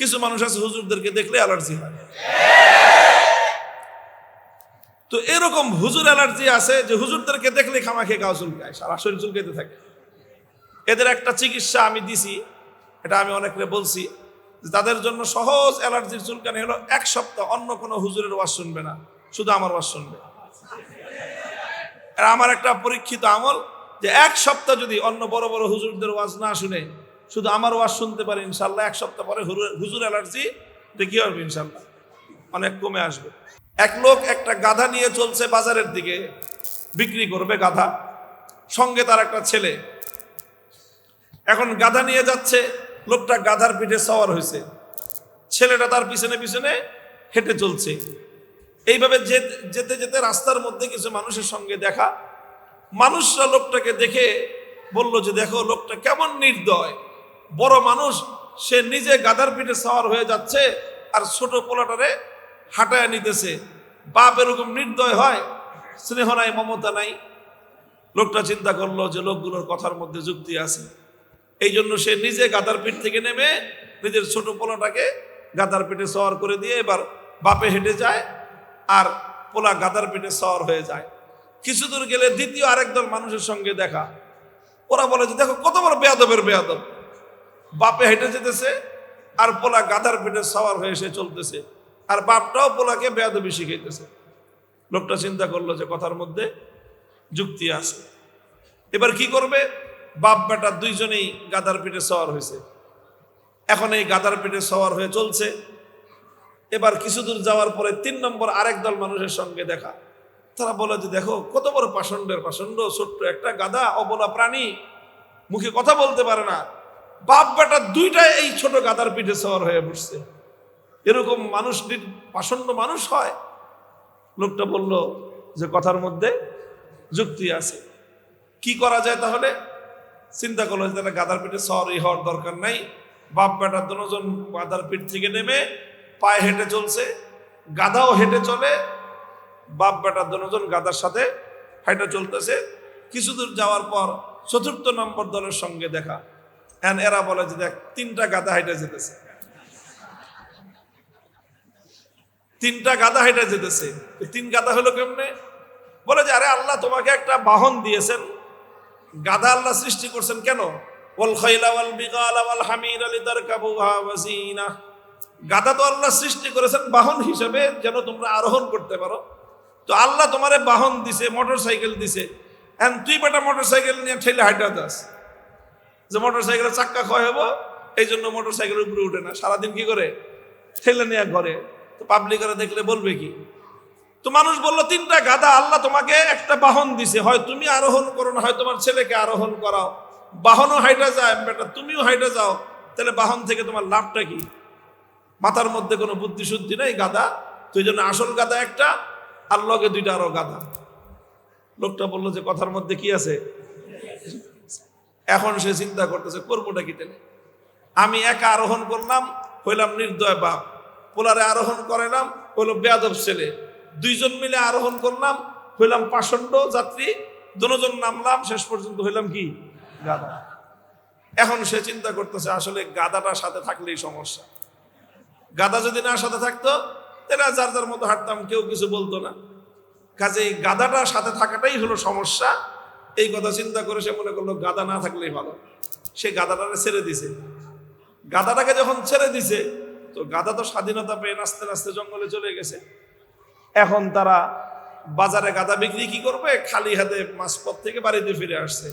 কিছু মানুষ আছে হুজুরদেরকে দেখলে অ্যালার্জি হয়। তো এরকম হুজুর অ্যালার্জি আছে যে হুজুরদেরকে দেখলে খামা খামাখে গাও চুলকায়, সারা শরীর চুলকাইতে থাকে। এদের একটা চিকিৎসা আমি দিছি, এটা আমি অনেকরে বলছি তাদের জন্য সহজ অ্যালার্জির চুলকানি হলো এক সপ্তাহ, অন্য কোনো হুজুরের ওয়াজ শুনবে না, শুধু আমার ওয়াজ শুনবে। আর আমার একটা পরীক্ষিত আমল যে এক সপ্তাহ যদি অন্য বড় বড় হুজুরদের ওয়াজ না শুনে শুধু আমার ওয়াজ শুনতে পারে, ইনশাল্লাহ এক সপ্তাহ পরে হুজুর- অ্যালার্জি দেখি হবে ইনশাল্লাহ? অনেক কমে আসবে। এক লোক একটা গাধা নিয়ে চলছে বাজারের দিকে, বিক্রি করবে গাধা। সঙ্গে তার একটা ছেলে। এখন গাধা নিয়ে যাচ্ছে, লোকটা গাধার পিঠে সওয়ার হয়েছে ছেলেটা তার পিছনে পিছনে হেঁটে চলছে। এইভাবে যেতে যেতে রাস্তার মধ্যে কিছু মানুষের সঙ্গে দেখা। মানুষরা লোকটাকে দেখে বলল যে, দেখো, লোকটা কেমন নির্দয়। বড় মানুষ, সে নিজে গাদার পিঠে সওয়ার হয়ে যাচ্ছে আর ছোট পোলাটারে হাঁটায় নিতেছে। বাপ এরকম নির্দয় হয়, স্নেহ নাই, মমতা নাই। লোকটা চিন্তা করল যে লোকগুলোর কথার মধ্যে যুক্তি আছে। এই জন্য সে নিজে গাদার পিঠ থেকে নেমে নিজের ছোট পোলাটাকে গাদার পিঠে সওয়ার করে দিয়ে এবার বাপে হেঁটে যায় আর পোলা গাদার পিঠে সওয়ার হয়ে যায়। কিছু দূর গেলে দ্বিতীয় আরেক দল মানুষের সঙ্গে দেখা। ওরা বলে যে, দেখো, কত বড় বেয়াদবের বেয়াদব। বাপে হেঁটে যেতেছে, আর পোলা গাদার পিঠে সওয়ার হয়ে সে চলতেছে। আর বাপটাও পোলাকে বেয়াদবি শিখাইতেছে। লোকটা চিন্তা করল যে কথার মধ্যে যুক্তি আছে। এবার কি করবে? বাপ বেটা দুইজনেই গাদার পিঠে সওয়ার হয়েছে। এখন এই গাদার পিঠে সওয়ার হয়ে চলছে। এবার কিছু দূর যাওয়ার পরে তিন নম্বর আরেক দল মানুষের সঙ্গে দেখা। তারা বলে যে, দেখো, কত বড় পাষণ্ডের পাষণ্ড, ছোট্ট একটা গাদা অবলা প্রাণী। মুখে কথা বলতে পারে না। বাপ বেটা দুইটাই এই ছোট গাদার পিঠে সওয়ার হয়ে বসছে। এরকম মানুষ পাষণ্ড মানুষ হয়। লোকটা বলল যে, কথার মধ্যে যুক্তি আছে। কি করা যায় তাহলে? চিন্তা করল যে, তাহলে গাদার পিঠে সরি হওয়ার দরকার নাই। বাপ বেটার দুজন গাদার পিঠ থেকে নেমে পায়ে হেঁটে চলছে। গাধাও হেঁটে চলে। বাপ বেটার দুজন গাদার সাথে হেঁটে চলতেছে। কিছু দূর যাওয়ার পর চতুর্থ নম্বর দলের সঙ্গে দেখা। এরা বলে যে দেখ, তিনটা গাদা হেঁটে যেতেছে। তিনটা গাদা হেঁটে যেতেছে। তিন গাদা হলো কেমনে? বলে যে, আরে আল্লাহ তোমাকে একটা বাহন দিয়েছেন। গাধা আল্লাহ সৃষ্টি করছেন কেন? ওয়াল খাইলা ওয়াল বিগালা আলি তারকাবুহা ওয়াজিনা গাধা তো আল্লাহ সৃষ্টি করেছেন বাহন হিসেবে যেন তোমরা আরোহণ করতে পারো। তো আল্লাহ তোমারে বাহন দিছে মোটর সাইকেল দিছে তুই বেটা মোটর সাইকেল নিয়ে ঠেলে হাইটা দাস যে মোটর সাইকেলের চাক্কা ক্ষয় হব এই জন্য মোটর সাইকেলের উপরে উঠে না। সারাদিন কি করে? ঠেলে নিয়ে ঘরে। তো পাবলিকরা দেখলে বলবে কি? তো মানুষ বলল, তিনটা গাদা আল্লাহ তোমাকে একটা বাহন দিছে। হয় তুমি আরোহণ করো না, হয় তোমার ছেলেকে আরোহণ করাও। বাহনও হাইটা যায়, বেটা, তুমিও হাইটা যাও। তাহলে বাহন থেকে তোমার লাভটা কি? মাথার মধ্যে কোনো বুদ্ধি শুদ্ধি নেই গাদা তো এই জন্য আসল গাদা একটা, আর লগে দুইটা আরও গাধা। লোকটা বলল যে, কথার মধ্যে কি আছে? এখন সে চিন্তা করতেছে, করবোটা কি তেলে আমি একা আরোহণ করলাম, হইলাম নির্দয় বাপ। পোলারে আরোহণ করাইলাম হইল বেয়াদব ছেলে। দুইজন মিলে আরোহণ করলাম, হইলাম পাষণ্ড যাত্রী। দুজন নামলাম, শেষ পর্যন্ত হইলাম কি? গাদা এখন সে চিন্তা করতেছে, আসলে গাদাটা সাথে থাকলেই সমস্যা। গাদা যদি না সাথে থাকতো, তাহলে যার যার মতো হাঁটতাম, কেউ কিছু বলতো না। কাজে এই গাদাটা সাথে থাকাটাই হলো সমস্যা। এই কথা চিন্তা করে সে মনে করল, গাদা না থাকলেই ভালো। সে গাদাটাকে ছেড়ে দিছে। গাদাটাকে যখন ছেড়ে দিছে, তো গাদা তো স্বাধীনতা পেয়ে নাচতে নাচতে জঙ্গলে চলে গেছে। এখন তারা বাজারে গাদা বিক্রি কি করবে? খালি হাতে মাঝপথ থেকে বাড়িতে ফিরে আসছে।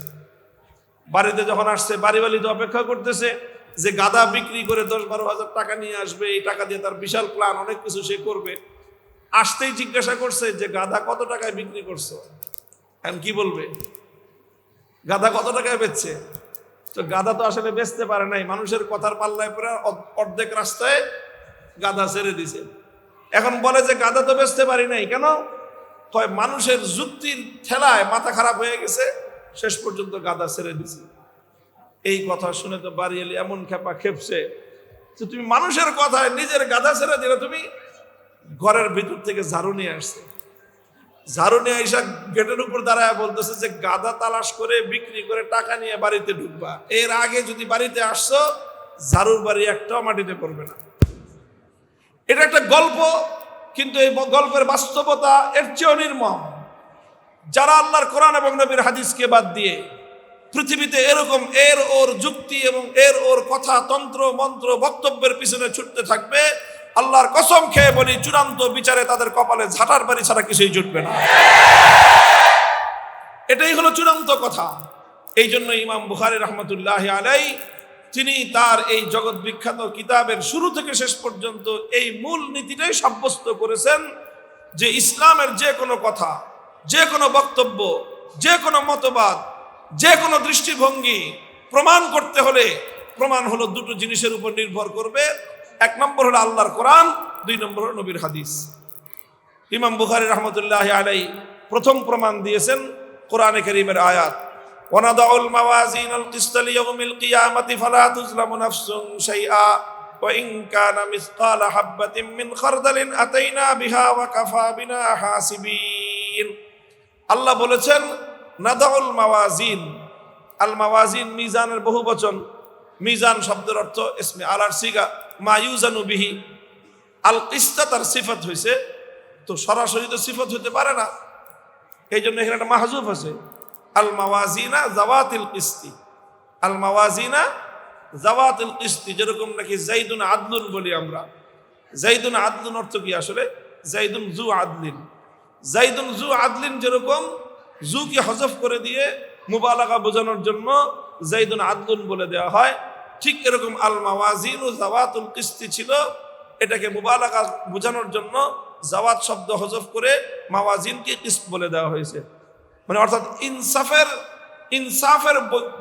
বাড়িতে যখন আসছে বাড়ি বাড়ি তো অপেক্ষা করতেছে যে গাদা বিক্রি করে দশ বারো হাজার টাকা নিয়ে আসবে, এই টাকা দিয়ে তার বিশাল প্ল্যান, অনেক কিছু সে করবে। আসতেই জিজ্ঞাসা করছে যে, গাদা কত টাকায় বিক্রি করছ? এখন কি বলবে? গাদা কত টাকায় বেচছে? তো গাদা তো আসলে বেচতে পারে নাই। মানুষের কথার পাল্লায় পরে অর্ধেক রাস্তায় গাদা ছেড়ে দিছে। এখন বলে যে গাদা তো বেচতে পারি নাই, কেন? হয় মানুষের যুক্তির ঠেলায় মাথা খারাপ হয়ে গেছে, শেষ পর্যন্ত গাদা ছেড়ে দিছে। এই কথা শুনে তো বাড়ি এলি এমন খেপা খেপছে যে তুমি মানুষের কথায় নিজের গাদা ছেড়ে দিলে তুমি ঘরের ভিতর থেকে ঝাড়ু নিয়ে আসছে ঝাড়ু নিয়ে আইসা গেটের উপর দাঁড়ায় বলতেছে যে গাদা তালাশ করে বিক্রি করে টাকা নিয়ে বাড়িতে ঢুকবা। এর আগে যদি বাড়িতে আসছো, ঝাড়ুর বাড়ি একটাও মাটিতে পড়বে না। এটা একটা গল্প, কিন্তু এই গল্পের বাস্তবতা এর চেয়েও নির্মম। যারা আল্লাহর কোরআন এবং নবীর হাদিসকে বাদ দিয়ে পৃথিবীতে এরকম এর ওর যুক্তি এবং এর ওর কথা, তন্ত্র, মন্ত্র, বক্তব্যের পিছনে ছুটতে থাকবে আল্লাহর কসম খেয়ে বলি, চূড়ান্ত বিচারে তাদের কপালে ঝাঁটার বাড়ি ছাড়া কিছুই জুটবে না। এটাই হলো চূড়ান্ত কথা। এই জন্য ইমাম বুখারি রহমতুল্লাহ আলাই তিনি তার এই জগৎ বিখ্যাত কিতাবের শুরু থেকে শেষ পর্যন্ত এই মূল নীতিটাই সাব্যস্ত করেছেন যে ইসলামের যে কোনো কথা, যে কোনো বক্তব্য, যে কোনো মতবাদ, যে কোনো দৃষ্টিভঙ্গি প্রমাণ করতে হলে প্রমাণ হলো দুটো জিনিসের উপর নির্ভর করবে। এক নম্বর হলো আল্লাহর কোরআন দুই নম্বর হলো নবীর হাদিস ইমাম বুখারি রহমতুল্লাহ আলাই প্রথম প্রমাণ দিয়েছেন কোরআনে করিমের আয়াত ونضع الموازين القسط ليوم القيامة فلا تظلم نفس شيئا وإن كان مثقال حبة من خردل أتينا بها وكفى بنا حاسبين আল্লাহ বলেছেন নাদাউল মাওয়াজিন আল মাওয়াজিন মিজানের বহু বচন মিজান শব্দের অর্থ ইসমে আলার সিগা মায়ুজানু বিহি। আল কিস্তা তার সিফত হয়েছে তো সরাসরি তো সিফত হতে পারে না। এই জন্য এখানে একটা মাহজুফ আছে। আল মাওয়াজিনা জাওয়াতিল কিস্তি। আল মাওয়াজিনা জাওয়াতিল কিস্তি, যেরকম নাকি জাইদুন আদলুন বলি আমরা। জাইদুন আদলুন অর্থ কি আসলে? জাইদুন জু আদলিন। জাইদুন জু আদলিন যেরকম, জুকে হজফ করে দিয়ে মুবালাকা বোঝানোর জন্য জাইদুন আদলুন বলে দেওয়া হয়। ঠিক এরকম আল মাওয়াজিন ও জাওয়াতুল কিস্তি ছিল। এটাকে মুবালাকা বোঝানোর জন্য জাওয়াত শব্দ হজফ করে মাওয়াজিনকে কিস্ত বলে দেওয়া হয়েছে। মানে অর্থাৎ ইনসাফের ইনসাফের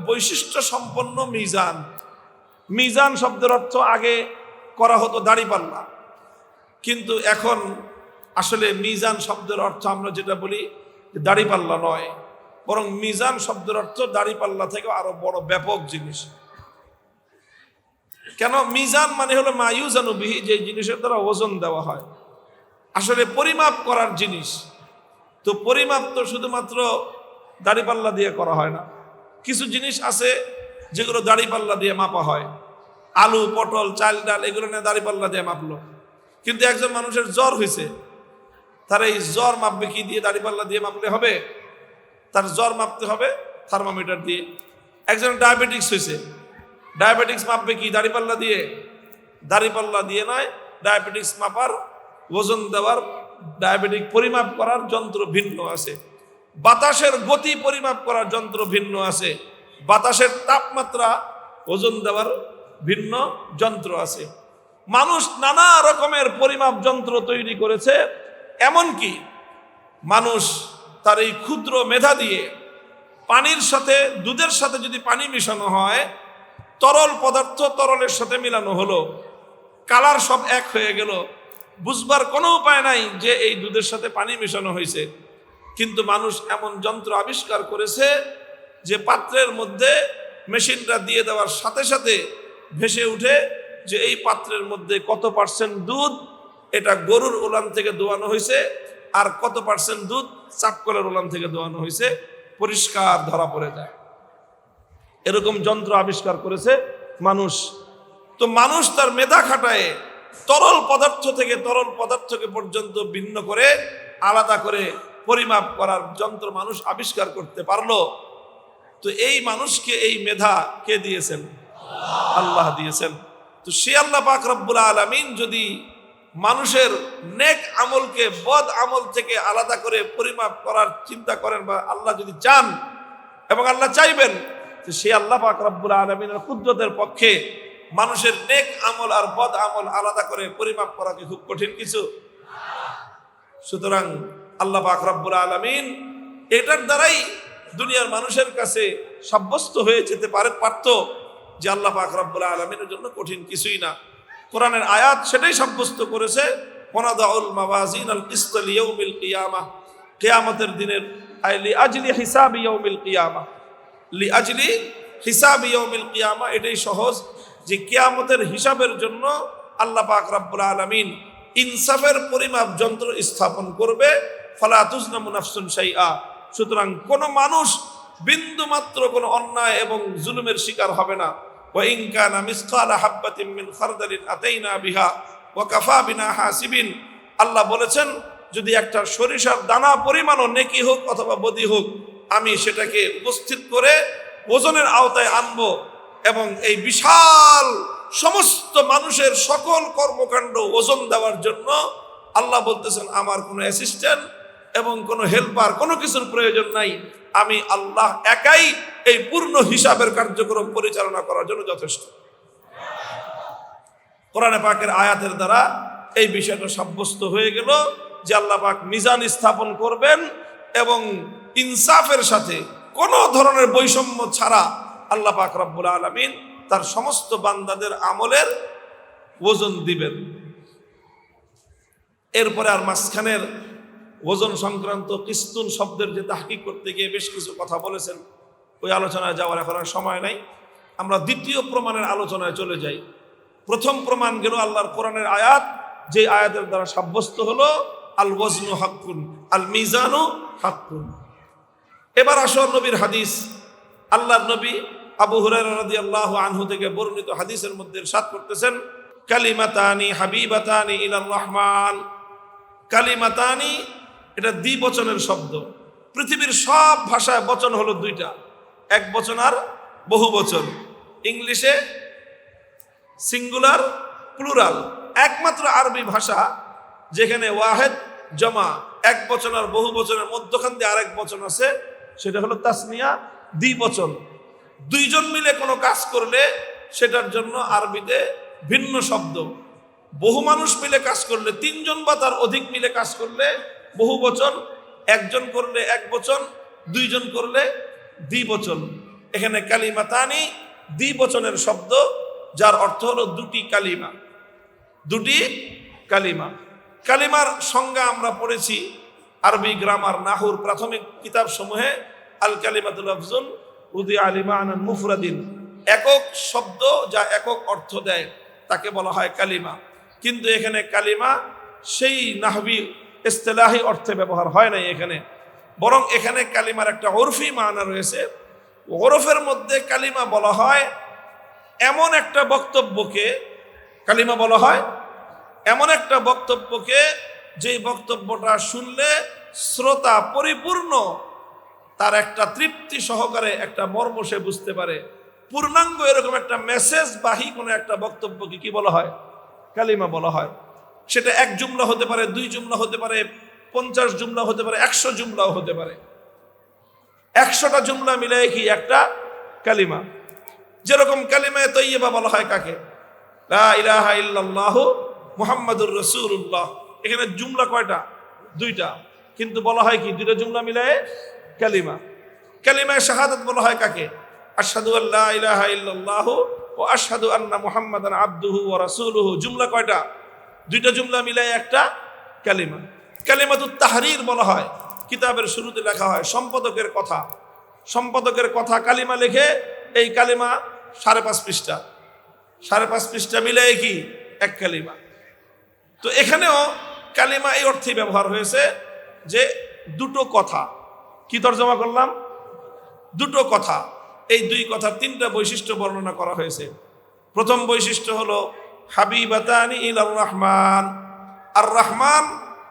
বৈশিষ্ট্য সম্পন্ন মিজান। মিজান শব্দের অর্থ আগে করা হতো দাড়িপাল্লা কিন্তু এখন আসলে মিজান শব্দের অর্থ আমরা যেটা বলি দাড়িপাল্লা নয়। বরং মিজান শব্দের অর্থ দাড়িপাল্লা থেকে আরও বড় ব্যাপক জিনিস। কেন? মিজান মানে হলো মায়ুজানুবিহি যে জিনিসের দ্বারা ওজন দেওয়া হয়। আসলে পরিমাপ করার জিনিস। তো পরিমাপ তো শুধুমাত্র দাড়িপাল্লা দিয়ে করা হয় না। কিছু জিনিস আছে যেগুলো দাড়িপাল্লা দিয়ে মাপা হয়। আলু, পটল, চাল, ডাল, এগুলো নিয়ে দাড়িপাল্লা দিয়ে মাপলো। কিন্তু একজন মানুষের জ্বর হয়েছে তার এই জ্বর মাপবে কি দিয়ে দাড়িপাল্লা দিয়ে মাপলে হবে? তার জ্বর মাপতে হবে থার্মোমিটার দিয়ে। একজন ডায়াবেটিক্স হয়েছে ডায়াবেটিক্স মাপবে কি? দাড়িপাল্লা দিয়ে। দাড়িপাল্লা দিয়ে নয়, ডায়াবেটিক্স মাপার, ওজন দেওয়ার, ডায়াবেটিক পরিমাপ করার যন্ত্র ভিন্ন আছে। বাতাসের গতি পরিমাপ করার যন্ত্র ভিন্ন আছে। বাতাসের তাপমাত্রা, ওজন দেওয়ার ভিন্ন যন্ত্র আছে। মানুষ নানা রকমের পরিমাপ যন্ত্র তৈরি করেছে, এমনকি মানুষ তার এই ক্ষুদ্র মেধা দিয়ে পানির সাথে, দুধের সাথে যদি পানি মিশানো হয় তরল পদার্থ তরলের সাথে মিলানো হলো। কালার সব এক হয়ে গেল। বুঝবার কোনো উপায় নাই যে এই দুধের সাথে পানি মেশানো হয়েছে। কিন্তু মানুষ এমন যন্ত্র আবিষ্কার করেছে যে পাত্রের মধ্যে মেশিনটা দিয়ে দেওয়ার সাথে সাথে ভেসে উঠে যে এই পাত্রের মধ্যে কত পার্সেন্ট দুধ, এটা গরুর ওলান থেকে দোয়ানো হয়েছে আর কত পার্সেন্ট দুধ চাপকলের ওলান থেকে দোয়ানো হয়েছে, পরিষ্কার ধরা পড়ে যায়। এরকম যন্ত্র আবিষ্কার করেছে মানুষ। তো মানুষ তার মেধা খাটায় তরল পদার্থ থেকে তরল পদার্থকে পর্যন্ত ভিন্ন করে আলাদা করে পরিমাপ করার যন্ত্র মানুষ আবিষ্কার করতে পারল। তো এই মানুষকে এই মেধা কে দিয়েছেন? আল্লাহ দিয়েছেন। তো সে আল্লাহ পাক রব্বুল আলমিন যদি মানুষের নেক আমলকে বদ আমল থেকে আলাদা করে পরিমাপ করার চিন্তা করেন বা আল্লাহ যদি চান এবং আল্লাহ চাইবেন সে আল্লাহ পাক রব্বুল আলমিনের কুদ্রতের পক্ষে মানুষের নেক আমল আর বদ আমল আলাদা করে পরিমাপ করা কি খুব কঠিন কিছু? সুতরাং আল্লাহ পাক রব্বুল আলমিন এটার দ্বারাই দুনিয়ার মানুষের কাছে সাব্যস্ত হয়ে যেতে পারে পারত যে আল্লাহ পাক রব্বুল আলমিনের জন্য কঠিন কিছুই না। কোরআনের আয়াত সেটাই সাব্যস্ত করেছে কিয়ামতের দিনের আইলি আজলি হিসাব ইয়াউমিল কিয়ামা লি আজলি হিসাব ইয়াউমিল কিয়ামা এটাই সহজ যে কিয়ামতের হিসাবের জন্য আল্লাহ পাক রব্বুল আলামিন ইনসাফের পরিমাপ যন্ত্র স্থাপন করবে ফালা তুজনামু নাফসুন শাইআ সুতরাং কোন মানুষ বিন্দু মাত্র কোনো অন্যায় এবং জুলুমের শিকার হবে না وإن كان مثقال حبة من خردل أتينا بها وكفى بنا حاسبين আল্লাহ বলেছেন যদি একটা সরিষার দানা পরিমাণও নেকি হোক অথবা বদি হোক আমি সেটাকে উপস্থিত করে ওজনের আওতায় আনব এবং এই বিশাল সমস্ত মানুষের সকল কর্মকাণ্ড ওজন দেওয়ার জন্য আল্লাহ বলতেছেন, আমার কোনো অ্যাসিস্ট্যান্ট এবং কোনো হেল্পার কোনো কিছুর প্রয়োজন নাই। আমি আল্লাহ একাই এই পূর্ণ হিসাবের কার্যক্রম পরিচালনা করার জন্য যথেষ্ট। কোরআনে পাকের আয়াতের দ্বারা এই বিষয়টা সাব্যস্ত হয়ে গেল যে আল্লাহ পাক মিজান স্থাপন করবেন এবং ইনসাফের সাথে কোনো ধরনের বৈষম্য ছাড়া আল্লাহ পাক রব্বুল আলমিন তার সমস্ত বান্দাদের আমলের ওজন দিবেন। এরপরে আর মাঝখানের ওজন সংক্রান্ত কিস্তুন শব্দের যে তাহকিক করতে গিয়ে বেশ কিছু কথা বলেছেন, ওই আলোচনায় যাওয়ার এখন আর সময় নাই। আমরা দ্বিতীয় প্রমাণের আলোচনায় চলে যাই। প্রথম প্রমাণ গেল আল্লাহর কোরআনের আয়াত যে আয়াতের দ্বারা সাব্যস্ত হলো আল ওয়াজনু হাক্কুন আল মিজানু হাক্কুন। এবার আসো নবীর হাদিস। আল্লাহর নবী আবু রাদিয়াল্লাহু আনহু থেকে বর্ণিত হাদিসের মধ্যে সাত করতেছেন, কালিমাতানি হাবিবাতানি ইলার রহমান। কালিমাতানি, এটা দ্বিবচনের শব্দ। পৃথিবীর সব ভাষায় বচন হলো দুইটা, এক বচন আর বহু বচন। ইংলিশে সিঙ্গুলার, প্লুরাল, একমাত্র আরবি ভাষা যেখানে ওয়াহেদ জমা, এক বচন আর বহু বচনের মধ্যখান দিয়ে আরেক বচন আছে সেটা হলো তাসনিয়া দ্বিবচন দুইজন মিলে কোনো কাজ করলে সেটার জন্য আরবিতে ভিন্ন শব্দ। বহু মানুষ মিলে কাজ করলে, তিনজন বা তার অধিক মিলে কাজ করলে বহু বচন। একজন করলে এক বচন, দুইজন করলে দ্বিবচন এখানে কালিমা কালিমাতানি দ্বিবচনের শব্দ, যার অর্থ হলো দুটি কালিমা। দুটি কালিমা। কালিমার সংজ্ঞা আমরা পড়েছি আরবি গ্রামার নাহুর প্রাথমিক কিতাব সমূহে আল কালিমাতুল আফজুল উদি আলিমা আনান মুফরাদিন। একক শব্দ যা একক অর্থ দেয়, তাকে বলা হয় কালিমা। কিন্তু এখানে কালিমা সেই নাহবি ইস্তেলাহি অর্থে ব্যবহার হয় নাই এখানে। বরং এখানে কালিমার একটা ওরফি মানা রয়েছে। ওরফের মধ্যে কালিমা বলা হয় এমন একটা বক্তব্যকে, কালিমা বলা হয় এমন একটা বক্তব্যকে যেই বক্তব্যটা শুনলে শ্রোতা পরিপূর্ণ, তার একটা তৃপ্তি সহকারে একটা মর্ম সে বুঝতে পারে। পূর্ণাঙ্গ এরকম একটা মেসেজ বাহী কোনো একটা বক্তব্যকে কি বলা হয়? কালিমা বলা হয়। সেটা এক জুমলা হতে পারে, দুই জুমলা হতে পারে, পঞ্চাশ জুমলা হতে পারে, একশো জুমলাও হতে পারে। একশোটা জুমলা মিলে কি একটা কালিমা? যেরকম কালিমায় তৈয়বা বলা হয় কাকে? ইলাহা মুহাম্মাদুর রাসূলুল্লাহ। এখানে জুমলা কয়টা? দুইটা। কিন্তু বলা হয় কি? দুইটা জুমলা মিলায়ে কালিমা। কালিমায় শাহাদাত বলা হয় কাকে? আশহাদু আল্লা ইলাহা ইল্লাল্লাহু ও আশহাদু আন্না মুহাম্মাদান আবদুহু ওয়া রাসূলুহু। জুমলা কয়টা? দুইটা জুমলা মিলায়ে একটা কালিমা। কালিমাতুত তাহরির বলা হয়। কিতাবের শুরুতে লেখা হয়, সম্পাদকের কথা। সম্পাদকের কথা কালিমা লেখে এই কালিমা সাড়ে পাঁচ পৃষ্ঠা। সাড়ে পাঁচ পৃষ্ঠা মিলে কি? এক কালিমা। তো এখানেও কালিমা এই অর্থে ব্যবহার হয়েছে যে দুটো কথা, কি তর্জমা করলাম? দুটো কথা। এই দুই কথার তিনটা বৈশিষ্ট্য বর্ণনা করা হয়েছে। প্রথম বৈশিষ্ট্য হলো, হাবিবাতানি ইলার রহমান। আর রহমান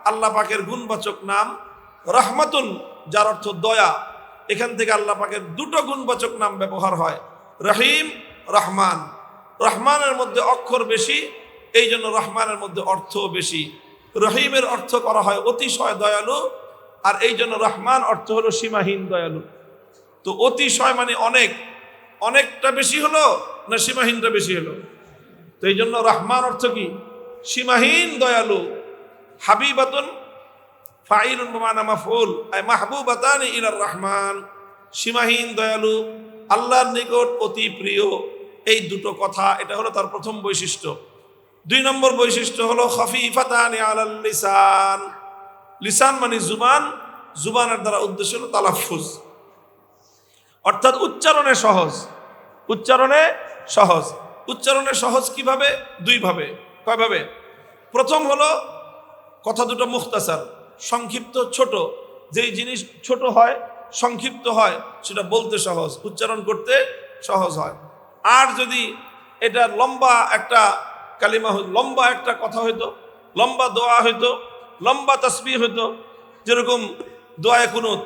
আল্লাহ পাকের গুণবাচক নাম। রহমাতুন, যার অর্থ দয়া। এখান থেকে আল্লাহ পাকের দুটো গুণবাচক নাম ব্যবহার হয়। রহিম, রহমান। রহমানের মধ্যে অক্ষর বেশি এই জন্য রহমানের মধ্যে অর্থও বেশি। রহিমের অর্থ করা হয় অতিশয় দয়ালু, আর এই জন্য রহমান অর্থ হলো সীমাহীন দয়ালু। তো অতিশয় মানে অনেক। অনেকটা বেশি হলো না সীমাহীনটা বেশি হলো? তো এই জন্য রহমান অর্থ কি? সীমাহীন দয়ালু। হাবিবাতুন ফাইলুন মাফুল মাহবুবাতান ইলার রহমান। সীমাহীন দয়ালু, আল্লাহর নিকট অতি প্রিয়। এই দুটো কথা, এটা হলো তার প্রথম বৈশিষ্ট্য। দুই নম্বর বৈশিষ্ট্য হলো লিসান। লিসান মানে জুবান, জুবানের দ্বারা উদ্দেশ্য হলো তালাফুজ। অর্থাৎ উচ্চারণে সহজ। উচ্চারণে সহজ। উচ্চারণে সহজ কীভাবে? দুইভাবে কয়ভাবে প্রথম হলো কথা দুটো মুখতাসার, সংক্ষিপ্ত, ছোট। যেই জিনিস ছোট হয়, সংক্ষিপ্ত হয়, সেটা বলতে সহজ। উচ্চারণ করতে সহজ হয়। আর যদি এটা লম্বা একটা কালিমা লম্বা একটা কথা হইতো, লম্বা দোয়া হইতো, লম্বা তসবি হইতো, যেরকম দোয়ায় কুনুত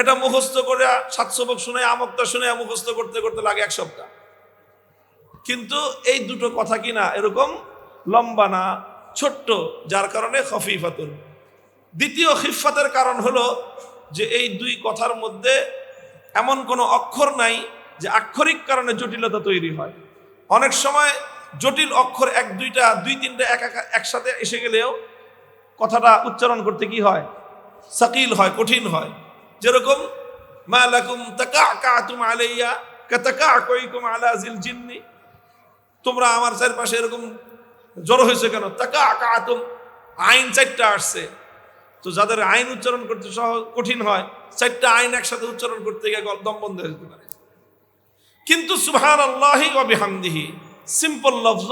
এটা মুখস্থ করে সাতশো বক শুনে আমকটা শুনে মুখস্থ করতে করতে লাগে এক সপ্তাহ। কিন্তু এই দুটো কথা কি না, এরকম লম্বা না, ছোট্ট, যার কারণে খফিফাতুন। দ্বিতীয় খিফাতের কারণ হলো যে এই দুই কথার মধ্যে এমন কোনো অক্ষর নাই যে আক্ষরিক কারণে জটিলতা তৈরি হয়। অনেক সময় জটিল অক্ষর এক, দুইটা, দুই, তিনটা, এক, একা- একসাথে এসে গেলেও কথাটা উচ্চারণ করতে কি হয়? সাকিল হয়, কঠিন হয়। যেরকম, মা লাকুম তাকাআতুম আলাইয়া কাতাকাকুম আলা জিল জিন্নি। তোমরা আমার চারপাশে এরকম জড়ো হয়েছে কেন? তাকা তাকাআতুম আইন চারটা আসছে। তো যাদের আইন উচ্চারণ করতে সহজ, কঠিন হয়, চারটা আইন একসাথে উচ্চারণ করতে গিয়ে দম বন্ধ যেতে পারে। কিন্তু সুবহান আল্লাহি অবিহামদিহি সিম্পল লফজ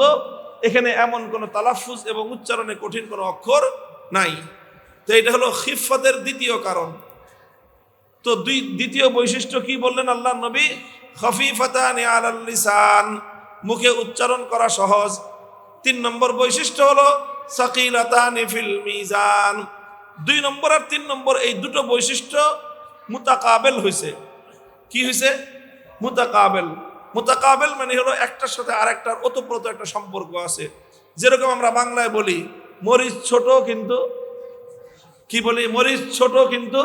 এখানে এমন কোনো তালাফুজ এবং উচ্চারণে কঠিন কোনো অক্ষর নাই। তো এটা হলো খিফতের দ্বিতীয় কারণ। তো দুই, দ্বিতীয় বৈশিষ্ট্য কি বললেন আল্লাহ নবী? খফিফাতান মুখে উচ্চারণ করা সহজ। তিন নম্বর বৈশিষ্ট্য হলো সাকিলাতান মিজান। দুই নম্বর আর তিন নম্বর এই দুটো বৈশিষ্ট্য মুতাকাবেল হয়েছে কি হয়েছে মুতাকাবেল। মুতাকাবেল মানে হলো একটার সাথে আরেকটার ওতপ্রোত একটা সম্পর্ক আছে। যেরকম আমরা বাংলায় বলি, মরিচ ছোট কিন্তু, কি বলি? মরিচ ছোট কিন্তু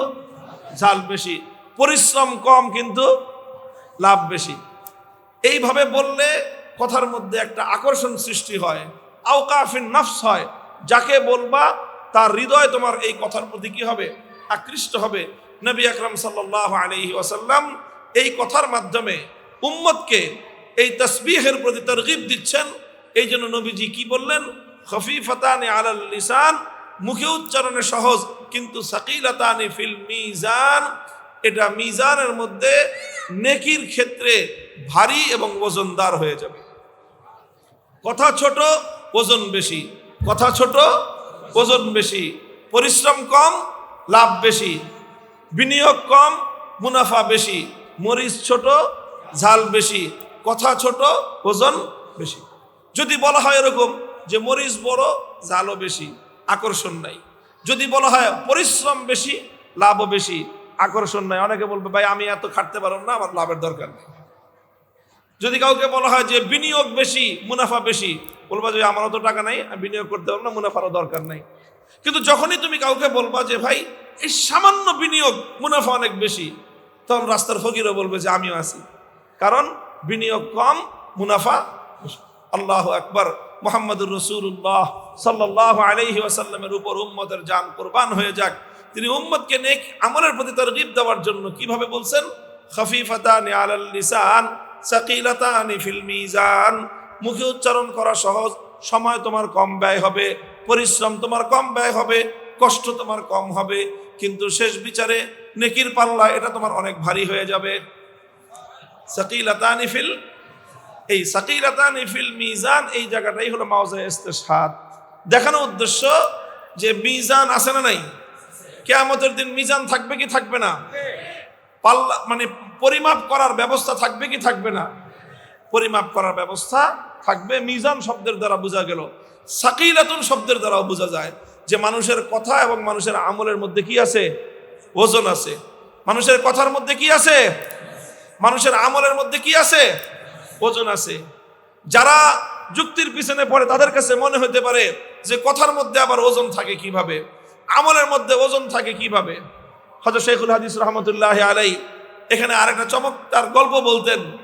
ঝাল বেশি, পরিশ্রম কম কিন্তু লাভ বেশি। এইভাবে বললে কথার মধ্যে একটা আকর্ষণ সৃষ্টি হয়, আওকাফিন নফস হয়, যাকে বলবা তার হৃদয় তোমার এই কথার প্রতি কি হবে? আকৃষ্ট হবে। নবী আকরম সাল্লাহ আলহি ওয়াসাল্লাম এই কথার মাধ্যমে উম্মতকে এই তসবিহের প্রতি তরগিব দিচ্ছেন। এই জন্য নবীজি কি বললেন? খফিফতানে আলাল লিসান মুখে উচ্চারণে সহজ, কিন্তু সাকিলাতানি ফিল মিজান এটা মিজানের মধ্যে নেকির ক্ষেত্রে ভারী এবং ওজনদার হয়ে যাবে। কথা ছোট, ওজন বেশি। কথা ছোট, ওজন বেশি। পরিশ্রম কম, লাভ বেশি। বিনিয়োগ কম, মুনাফা বেশি। মরিচ ছোট ঝাল বেশি, কথা ছোট, ওজন বেশি। যদি বলা হয় এরকম যে মরিচ বড়, ঝালও বেশি, আকর্ষণ নাই। যদি বলা হয় পরিশ্রম বেশি, লাভও বেশি, আকর্ষণ নাই। অনেকে বলবে, ভাই, আমি এত খাটতে পারব না, আমার লাভের দরকার নেই। যদি কাউকে বলা হয় যে বিনিয়োগ বেশি, মুনাফা বেশি, বলবা যে আমার অত টাকা নাই, আমি বিনিয়োগ করতে পারব না, মুনাফারও দরকার নাই। কিন্তু যখনই তুমি কাউকে বলবা যে, ভাই, এই সামান্য বিনিয়োগ মুনাফা অনেক বেশি, তখন রাস্তার ফকিরও বলবে যে, আমিও আছি। কারণ বিনিয়োগ কম, মুনাফা আল্লাহ আকবার, মোহাম্মদুর রসুল্লাহ সাল্লাহ আলহি ওয়াসাল্লামের উপর উম্মতের যান কোরবান হয়ে যাক। তিনি উম্মতকে নেক আমলের প্রতি তরগিব দেওয়ার জন্য কীভাবে বলছেন? খফিফাতানি আলাল লিসান, সাকিলাতানি ফিল মিজান। মুখে উচ্চারণ করা সহজ, সময় তোমার কম ব্যয় হবে, পরিশ্রম তোমার কম ব্যয় হবে, কষ্ট তোমার কম হবে। কিন্তু শেষ বিচারে নেকির পাল্লা, এটা তোমার অনেক ভারী হয়ে যাবে। সাকিলাতানি ফিল, এই সাকিলাতানি ফিল মিজান, এই জায়গাটাই হলো মাওজা ইস্তেশহাদ। দেখানো উদ্দেশ্য যে মিজান আছে না নাই? কেয়ামতের দিন মিজান থাকবে কি থাকবে না? পাল্লা মানে পরিমাপ করার ব্যবস্থা থাকবে কি থাকবে না? পরিমাপ করার ব্যবস্থা থাকবে। মিজান শব্দের দ্বারা বোঝা গেল। সাকিলাতুন শব্দের দ্বারাও বোঝা যায় যে মানুষের কথা এবং মানুষের আমলের মধ্যে কি আছে? ওজন আছে। মানুষের কথার মধ্যে কি আছে? মানুষের আমলের মধ্যে কি আছে? ওজন আছে। যারা যুক্তির পিছনে পড়ে, তাদের কাছে মনে হতে পারে যে কথার মধ্যে আবার ওজন থাকে কীভাবে? আমলের মধ্যে ওজন থাকে কীভাবে? হয়তো শেখুল হাদিস রহমতুল্লাহ আলাই এখানে আরেকটা চমৎকার গল্প বলতেন।